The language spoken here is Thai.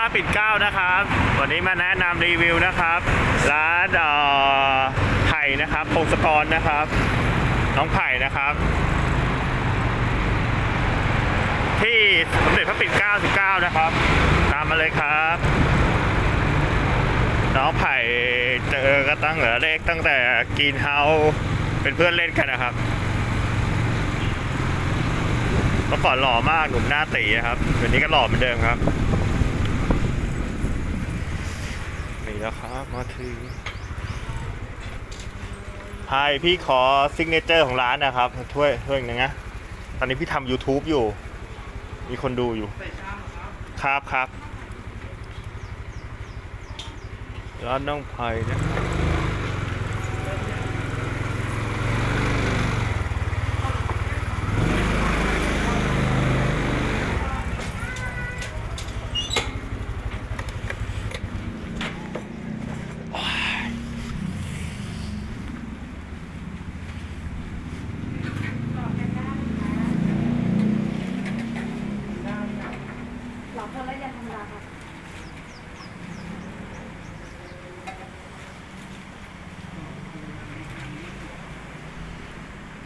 าปิ่นเก้านะครับ วันนี้มาแนะนำรีวิวนะครับ ร้านไผ่นะครับพงศกรนะครับ น้องไผ่นะครับ ที่สมเด็จพระปิ่นเกล้า19นะครับ ตามมาเลยครับ น้องไผ่เจอก็ตั้งเหลือเลขตั้งแต่กินเฮาเป็นเพื่อนเล่นกันนะครับเมื่อก่อนหล่อมากหนุ่มหน้าตีครับเดี๋ยวนี้ก็หล่อเหมือนเดิมครับ นี่ แล้วครับ มาถึงไฮพี่ขอซิกเนเจอร์ของร้านนะครับถ้วยถ้วยหนึ่งนะตอนนี้พี่ทำ YouTube อยู่ มีคนดูอยู่ ครับครับร้านน้องไผ่นะครับ คนแล้วยังธรรมดาค่ะ